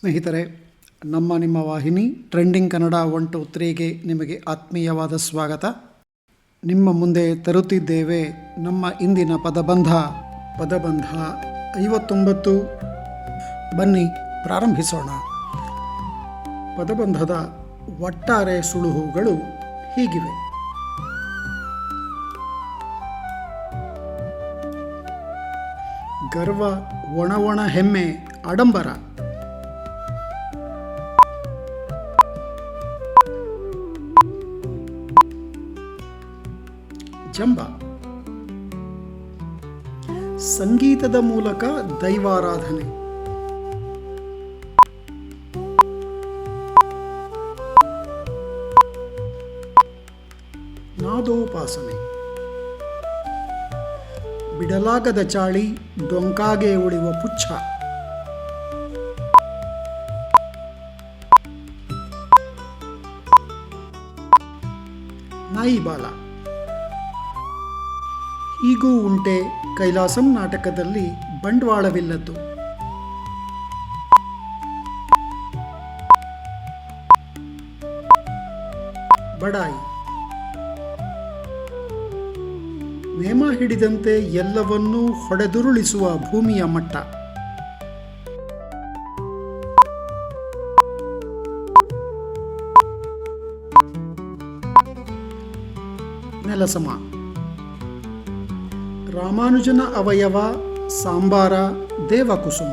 ಸ್ನೇಹಿತರೆ, ನಮ್ಮ ನಿಮ್ಮ ವಾಹಿನಿ ಟ್ರೆಂಡಿಂಗ್ ಕನ್ನಡ ಒನ್ ಟು ತ್ರೀಗೆ ನಿಮಗೆ ಆತ್ಮೀಯವಾದ ಸ್ವಾಗತ. ನಿಮ್ಮ ಮುಂದೆ ತರುತ್ತಿದ್ದೇವೆ ನಮ್ಮ ಇಂದಿನ ಪದಬಂಧ. ಪದಬಂಧ ಐವತ್ತೊಂಬತ್ತು. ಬನ್ನಿ, ಪ್ರಾರಂಭಿಸೋಣ. ಪದಬಂಧದ ಒಟ್ಟಾರೆ ಸುಳುಹುಗಳು ಹೀಗಿವೆ. ಗರ್ವ ಒಣ ಒಣ ಹೆಮ್ಮೆ ಆಡಂಬರ. ಜಂಬ ಸಂಗೀತದ ಮೂಲಕ ದೈವಾರಾಧನೆ. ನಾದೋಪಾಸನೆ. ಬಿಡಲಾಗದ ಚಾಳಿ ಡೊಂಕಾಗೆ ಉಳಿಯುವ ಪುಚ್ಛ. ನಾಯಿ ಬಾಲ ಹೀಗೂ ಉಂಟೆ ಕೈಲಾಸಂ ನಾಟಕದಲ್ಲಿ ಬಂಡವಾಳವಿಲ್ಲದ್ದು. ಬಡಾಯಿ. ನೇಮ ಹಿಡಿದಂತೆ ಎಲ್ಲವನ್ನೂ ಹೊಡೆದುರುಳಿಸುವ ಭೂಮಿಯ ಮಟ್ಟ. ನೆಲಸಮ. ರಾಮಾನುಜನ ಅವಯವ ಸಾಂಬಾರ ದೇವಕುಸುಮ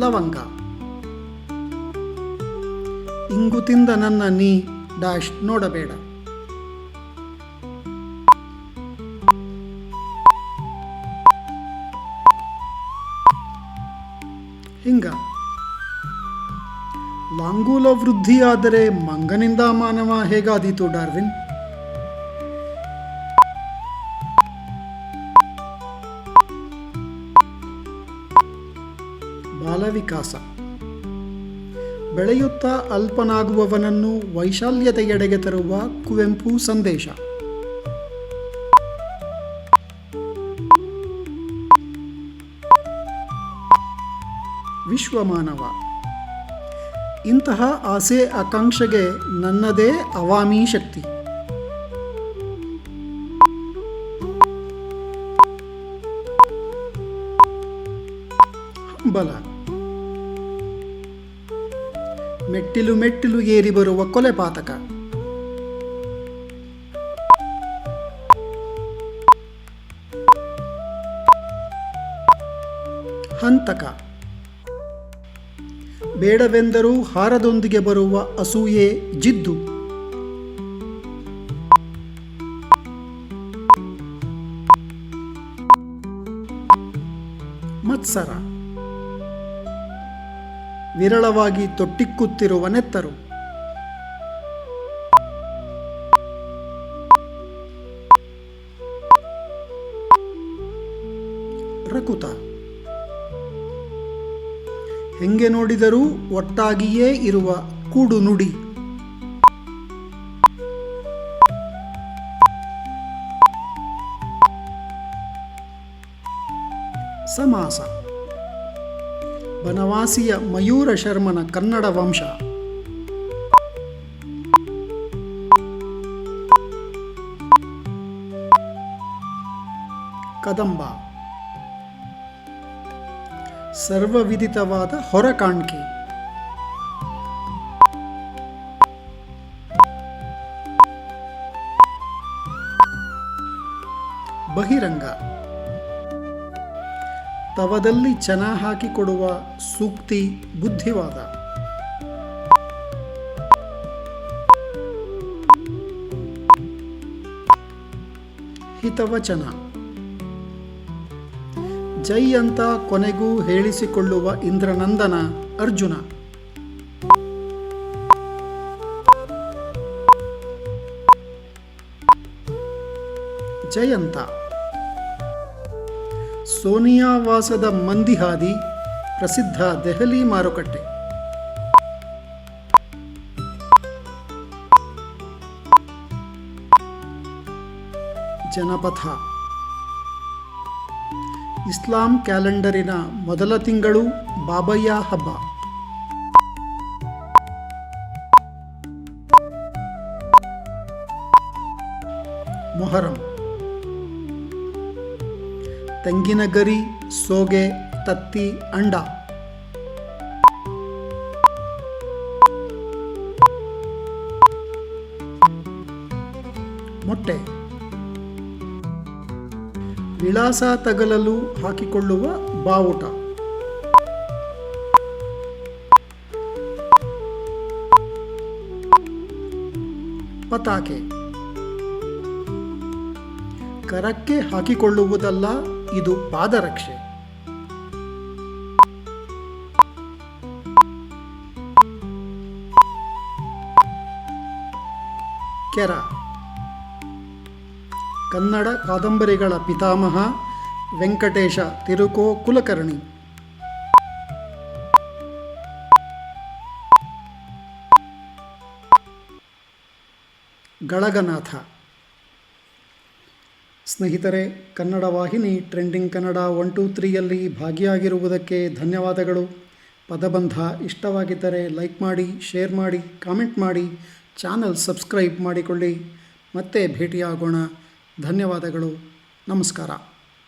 ಲವಂಗ. ಇಂಗು ತಿಂದ ನನ್ನ ನೀ ಡ್ಯಾಶ್ ನೋಡಬೇಡ. ಹಿಂಗ. ಲಾಂಗೂಲ ವೃದ್ಧಿಯಾದರೆ ಮಂಗನಿಂದ ಮಾನವ ಹೇಗಾದೀತು ಡಾರ್ವಿನ್? ಬಾಲವಿಕಾಸ. ಬೆಳೆಯುತ್ತಾ ಅಲ್ಪನಾಗುವವನನ್ನು ವೈಶಾಲ್ಯತೆಯೆಡೆಗೆ ತರುವ ಕುವೆಂಪು ಸಂದೇಶ. ವಿಶ್ವಮಾನವ. ಇಂತಹ ಆಸೆ ಆಕಾಂಕ್ಷೆಗೆ ನನ್ನದೇ ಅವಾಮಿ ಶಕ್ತಿ. ಬಲ. ಮೆಟ್ಟಿಲು ಮೆಟ್ಟಿಲು ಏರಿ ಬರುವ ಕೊಲೆಪಾತಕ ಹಂತಕ. ಬೇಡವೆಂದರೂ ಹಾರದೊಂದಿಗೆ ಬರುವ ಅಸೂಯೆ ಜಿದ್ದು. ಮತ್ಸರ. ವಿರಳವಾಗಿ ತೊಟ್ಟಿಕ್ಕುತ್ತಿರುವ ನೆತ್ತರು. ರಕುತ. ಹೆಂಗೆ ನೋಡಿದರೂ ಒಟ್ಟಾಗಿಯೇ ಇರುವ ಕೂಡು ನುಡಿ. ಸಮಾಸ. ಬನವಾಸಿಯ ಮಯೂರ ಶರ್ಮನ ಕನ್ನಡ ವಂಶ. ಕದಂಬ. ಸರ್ವವಿದಿತವಾದ ಹೊರಕಾಣ್ಕೆ ಬಹಿರಂಗ. ತವದಲ್ಲಿ ಚನ ಹಾಕಿಕೊಡುವ ಸೂಕ್ತಿ ಬುದ್ಧಿವಾದ. ಹಿತವಚನ. ಜೈ ಅಂತ ಕೊನೆಗೂ ಹೇಳಿಸಿಕೊಳ್ಳುವ ಇಂದ್ರನಂದನ ಅರ್ಜುನ. ಜಯಂತ ಸೋನಿಯಾ ವಾಸದ ಮಂದಿಹಾದಿ ಪ್ರಸಿದ್ಧ ದೆಹಲಿ ಮಾರುಕಟ್ಟೆ. ಜನಪಥ. ಇಸ್ಲಾಂ ಕ್ಯಾಲೆಂಡರಿನ ಮೊದಲ ತಿಂಗಳು ಬಾಬಯ್ಯ ಹಬ್ಬ. ಮೊಹರಂ. ತೆಂಗಿನ ಗರಿ ಸೋಗೆ ತತ್ತಿ ಅಂಡ. ಮೊಟ್ಟೆ. ವಿಳಾಸ ತಗಲಲು ಹಾಕಿಕೊಳ್ಳುವ ಬಾವುಟ. ಪತಾಕೆ. ಕರಕ್ಕೆ ಹಾಕಿಕೊಳ್ಳುವುದಲ್ಲ ಇದು ಪಾದರಕ್ಷೆ. ಕೆರ. ಕನ್ನಡ ಕಾದಂಬರಿಗಳ ಪಿತಾಮಹ ವೆಂಕಟೇಶ ತಿರುಕೋ ಕುಲಕರ್ಣಿ ಗಳಗನಾಥ. ಸ್ನೇಹಿತರೆ, ಕನ್ನಡ ವಾಹಿನಿ ಟ್ರೆಂಡಿಂಗ್ ಕನ್ನಡ ಒನ್ ಟೂ ತ್ರೀಯಲ್ಲಿ ಭಾಗಿಯಾಗಿರುವುದಕ್ಕೆ ಧನ್ಯವಾದಗಳು. ಪದಬಂಧ ಇಷ್ಟವಾಗಿದ್ದರೆ ಲೈಕ್ ಮಾಡಿ, ಶೇರ್ ಮಾಡಿ, ಕಾಮೆಂಟ್ ಮಾಡಿ, ಚಾನಲ್ ಸಬ್ಸ್ಕ್ರೈಬ್ ಮಾಡಿಕೊಳ್ಳಿ. ಮತ್ತೆ ಭೇಟಿಯಾಗೋಣ. ಧನ್ಯವಾದಗಳು. ನಮಸ್ಕಾರ.